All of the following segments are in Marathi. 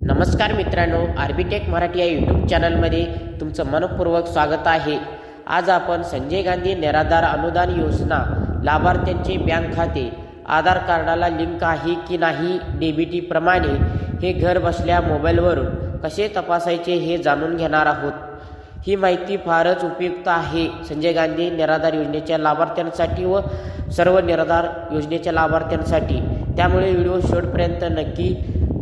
नमस्कार मित्रांनो आर्बिटेक मराठी या यूट्यूब चॅनलमध्ये तुमचं मनपूर्वक स्वागत आहे. आज आपण संजय गांधी निराधार अनुदान योजना लाभार्थ्यांचे बँक खाते आधार कार्डाला लिंक आहे की नाही डीबीटी प्रमाणे हे घर बसल्या मोबाईलवरून कसे तपासायचे हे जाणून घेणार आहोत. ही माहिती फारच उपयुक्त आहे. संजय गांधी निराधार योजनेच्या लाभार्थ्यांसाठी व सर्व निराधार योजनेच्या लाभार्थ्यांसाठी. त्यामुळे व्हिडिओ शेवटपर्यंत नक्की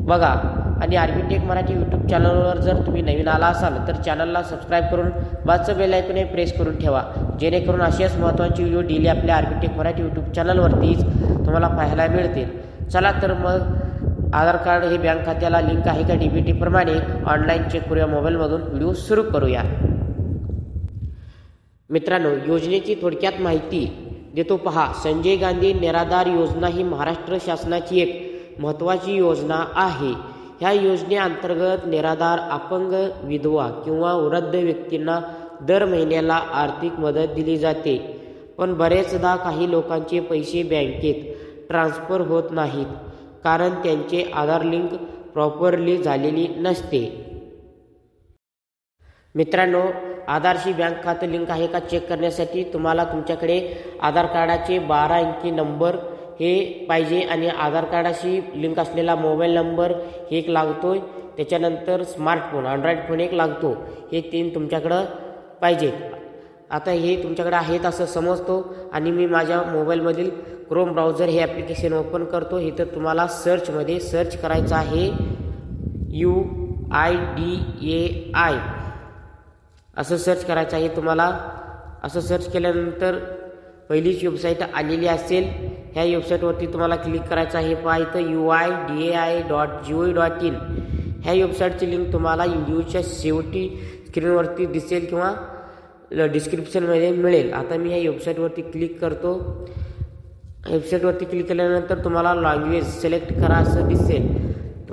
बघा. आणि आर्बिटेक मराठी यूट्यूब चॅनलवर जर तुम्ही नवीन आला असाल तर चॅनलला सबस्क्राईब करून बाजचं बेल आयकॉन प्रेस करून ठेवा. जेणेकरून असेच महत्त्वाचे व्हिडिओ डेली आपल्या आर्बिटेक मराठी यूट्यूब चॅनलवरतीच तुम्हाला पाहायला मिळतील. चला तर मग आधार कार्ड हे बँक खात्याला लिंक आहे का डी बी टीप्रमाणे ऑनलाईन चेक करूया मोबाईलमधून व्हिडिओ सुरू करूया. मित्रांनो योजनेची थोडक्यात माहिती देतो पहा. संजय गांधी निराधार योजना ही महाराष्ट्र शासनाची एक महत्त्वाची योजना आहे. ह्या योजनेअंतर्गत निराधार अपंग विधवा किंवा वृद्ध व्यक्तींना दर महिन्याला आर्थिक मदत दिली जाते. पण बरेचदा काही लोकांचे पैसे बँकेत ट्रान्स्फर होत नाहीत कारण त्यांचे आधार लिंक प्रॉपरली झालेली नसते. मित्रांनो आधारशी बँक खातं लिंक आहे का? चेक करण्यासाठी तुम्हाला तुमच्याकडे आधार कार्डाचे बारा अंकी नंबर हे पाहिजे आणि आधार कार्डाशी लिंक असलेला मोबाईल नंबर हे एक आहे त्याच्यानंतर स्मार्टफोन अँड्रॉईड फोन एक लागतो. हे तीन तुमच्याकडं पाहिजे. आता हे तुमच्याकडे आहेत असं समजतो आणि मी माझ्या मोबाईलमधील क्रोम ब्राउझर हे ॲप्लिकेशन ओपन करतो. इथं तुम्हाला सर्चमध्ये सर्च करायचं आहे. U I D A I असं सर्च करायचं आहे तुम्हाला. असं सर्च केल्यानंतर पहिलीच वेबसाईट आलेली असेल. ह्या वेबसाईटवरती तुम्हाला क्लिक करायचं आहे. पहा इथं U I D A I dot G O dot in ह्या वेबसाईटची लिंक तुम्हाला व्हिडिओच्या शेवटी स्क्रीनवरती दिसेल किंवा डिस्क्रिप्शनमध्ये मिळेल. आता मी ह्या वेबसाईटवरती क्लिक करतो. वेबसाईटवरती क्लिक केल्यानंतर तुम्हाला लँग्वेज सिलेक्ट करा असं दिसेल.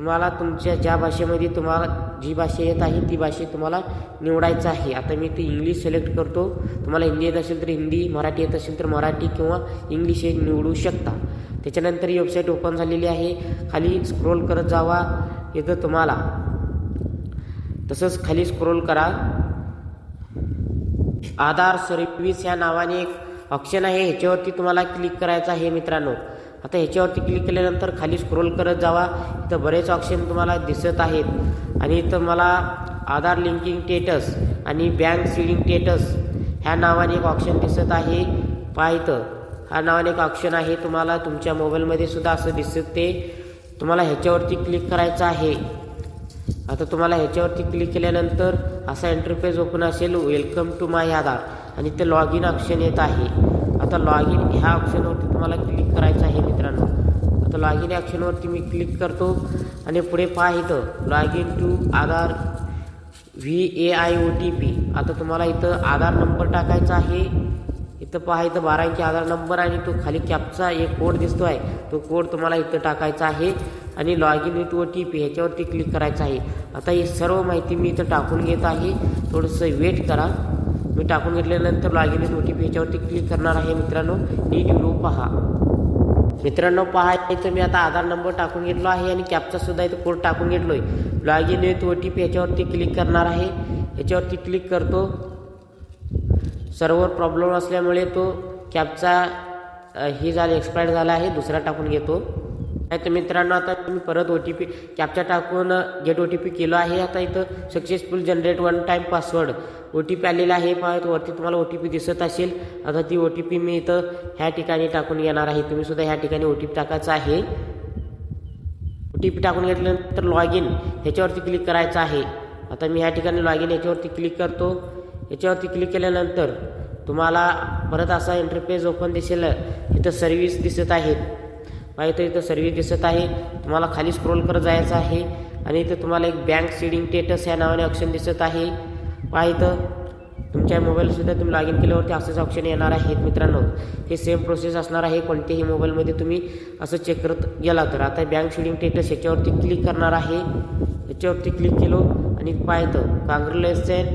तुम्हाला तुमच्या ज्या भाषेमध्ये तुम्हाला जी भाषा येत आहे ती भाषा तुम्हाला निवडायचं आहे. आता मी ते इंग्लिश सिलेक्ट करतो. तुम्हाला हिंदी येत असेल तर हिंदी मराठी येत असेल तर मराठी किंवा इंग्लिश हे निवडू शकता. त्याच्यानंतर ही वेबसाईट ओपन झालेली आहे. खाली स्क्रोल करत जावा. येतं तुम्हाला तसंच खाली स्क्रोल करा. आधार सर्विस या नावाने एक ऑप्शन आहे. ह्याच्यावरती तुम्हाला क्लिक करायचं आहे मित्रांनो. आता ह्याच्यावरती क्लिक केल्यानंतर खाली स्क्रोल करत जावा. इथं बरेच ऑप्शन तुम्हाला दिसत आहेत. आणि इथं मला आधार लिंकिंग टेटस आणि बँक सीडिंग टेटस ह्या नावाने एक ऑप्शन दिसत आहे. पहा इथं. हा नावाने एक ऑप्शन आहे. तुम्हाला तुमच्या मोबाईलमध्ये सुद्धा असं दिसत. ते तुम्हाला ह्याच्यावरती क्लिक करायचं आहे. आता तुम्हाला ह्याच्यावरती क्लिक केल्यानंतर असा इंटरफेस ओपन असेल. वेलकम टू माय आधार आणि ते लॉग इन ऑप्शन येत आहे. आता लॉग इन ह्या ऑप्शनवरती तुम्हाला क्लिक करायचं आहे मित्रांनो. आता लॉग इन ऑप्शनवरती मी क्लिक करतो आणि पुढे पहा इथं log in to Aadhaar V A I O T P आता तुम्हाला इथं आधार नंबर टाकायचा आहे. इथं पहा इथं बारा अंकी आधार नंबर आणि तो खाली कॅपचा एक कोड दिसतो आहे. तो कोड तुम्हाला इथं टाकायचा आहे आणि log in with O T P ह्याच्यावरती क्लिक करायचं आहे. आता ही सर्व माहिती मी इथं टाकून घेत आहे. थोडंसं वेट करा. मी टाकून घेतल्यानंतर log in O T P याच्यावरती क्लिक करणार आहे मित्रांनो. नीट व्हिडिओ पहा. मित्रांनो पहा इथं मी आता आधार नंबर टाकून घेतलो आहे आणि कॅपचा सुद्धा इथं कोड टाकून घेतलो आहे log in with O T P याच्यावरती क्लिक करणार आहे. याच्यावरती क्लिक करतो. सर्वर प्रॉब्लेम असल्यामुळे तो कॅपचा हे झाला एक्सपायर्ड झाला आहे. दुसरा टाकून घेतो. तर मित्रांनो आता मी परत ओ टी पी कॅपचा टाकून गेट ओ टी पी केलो आहे. आता इथं successful generate one time password O T P आलेला आहे. वरती तुम्हाला ओ टी पी दिसत असेल. आता ती ओ टी पी मी इथं ह्या ठिकाणी टाकून येणार आहे. तुम्ही सुद्धा ह्या ठिकाणी ओ टी पी टाकायचं आहे. ओ टी पी टाकून घेतल्यानंतर लॉग इन ह्याच्यावरती क्लिक करायचं आहे. आता मी ह्या ठिकाणी लॉग इन याच्यावरती क्लिक करतो. याच्यावरती क्लिक केल्यानंतर तुम्हाला परत असा इंटरफेस ओपन दिसेल. इथं सर्व्हिस दिसत आहेत माहिती इथं सर्विस दिसत आहे. तुम्हाला खाली स्क्रोल करत जायचं आहे. आणि इथं तुम्हाला एक बँक सीडिंग टेटस या नावाने ऑप्शन दिसत आहे. पहा इथं तुमच्या मोबाईलसुद्धा तुम्ही लॉग इन केल्यावरती असंच ऑप्शन येणार आहेत मित्रांनो. हे सेम प्रोसेस असणार आहे. कोणत्याही मोबाईलमध्ये तुम्ही असं चेक करत गेला तर. आता बँक सीडिंग टेटस याच्यावरती क्लिक करणार आहे. याच्यावरती क्लिक केलो आणि पाहतं congratulation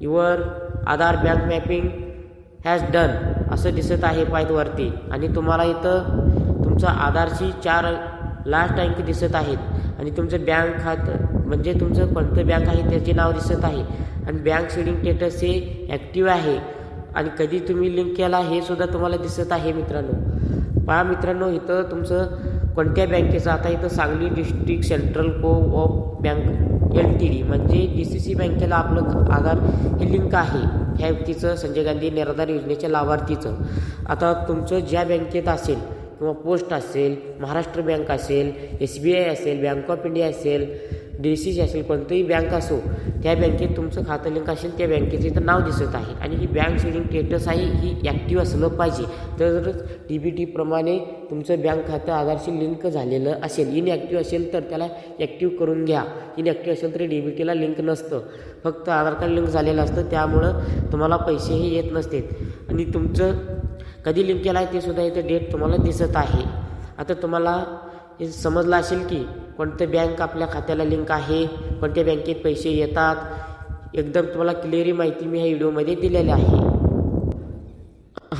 your Aadhaar bank mapping has done असं दिसत आहे पायत वरती. आणि तुम्हाला इथं तुमचं आधारची चार लास्ट अंक दिसत आहेत. आणि तुमचं बँक खातं म्हणजे तुमचं कोणतं बँक आहे त्याचे नाव दिसत आहे. आणि बँक शेडिंग स्टेटस हे ॲक्टिव्ह आहे. आणि कधी तुम्ही लिंक केला हे सुद्धा तुम्हाला दिसत आहे मित्रांनो. पहा मित्रांनो इथं तुमचं कोणत्या बँकेचं आता इथं Sangli district central co op bank L T D म्हणजे डी सी सी बँकेला आपलं आधार हे लिंक आहे. ह्या व्यक्तीचं संजय गांधी निराधार योजनेच्या लाभार्थीचं. आता तुमचं ज्या बँकेत असेल किंवा पोस्ट असेल महाराष्ट्र बँक असेल एस बी आय असेल बँक ऑफ इंडिया असेल डी सी सी असेल कोणतंही बँक असो त्या बँकेत तुमचं खातं लिंक असेल त्या बँकेचं इथं नाव दिसत आहे. आणि ही बँक सेविंग स्टेटस आहे ही ॲक्टिव्ह असलं पाहिजे. तरच डी बी टीप्रमाणे तुमचं बँक खातं आधारशी लिंक झालेलं असेल इनॲक्टिव्ह असेल तर त्याला ॲक्टिव्ह करून घ्या. इनॲक्टिव्ह असेल तरी डी बी टीला लिंक नसतं. फक्त आधार कार्ड लिंक झालेलं असतं त्यामुळं तुम्हाला पैसेही येत नसते आणि तुमचं कधी लिंक केला आहे ते सुद्धा इथे डेट तुम्हाला दिसत आहे. आता तुम्हाला हे समजलं असेल की कोणतं बँक आपल्या खात्याला लिंक आहे कोणत्या बँकेत पैसे येतात. एकदम तुम्हाला क्लिअरी माहिती मी ह्या व्हिडिओमध्ये दिलेली आहे.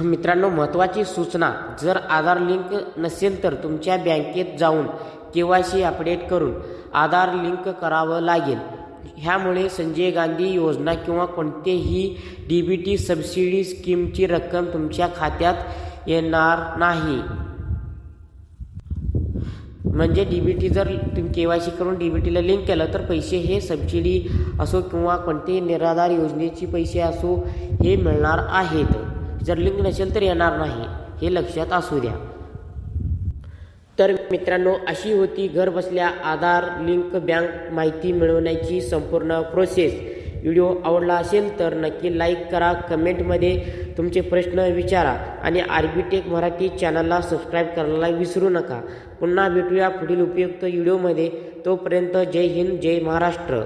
मित्रांनो महत्त्वाची सूचना जर आधार लिंक नसेल तर तुमच्या बँकेत जाऊन के वाय सी अपडेट करून आधार लिंक करावं लागेल. ह्यामुळे संजय गांधी योजना किंवा कोणतेही डी बी टी सबसिडी स्कीमची रक्कम तुमच्या खात्यात येणार नाही. म्हणजे डी बी टी जर तुम्ही के वाय सी करून डी बी टीला लिंक केलं तर पैसे हे सबसिडी असो किंवा कोणतेही निराधार योजनेची पैसे असो हे मिळणार आहेत. जर लिंक नसेल तर येणार नाही. हे लक्षात असू द्या. तर मित्रांनो अशी होती घर बसल्या आधार लिंक बँक माहिती मिळवण्याची संपूर्ण प्रोसेस व्हिडिओ आवडला असेल तर नक्की लाईक करा कमेंटमध्ये तुमचे प्रश्न विचारा आणि आर्बिटेक मराठी चॅनलला सबस्क्राईब करायला विसरू नका. पुन्हा भेटूया पुढील उपयुक्त व्हिडिओमध्ये. तोपर्यंत जय हिंद जय महाराष्ट्र.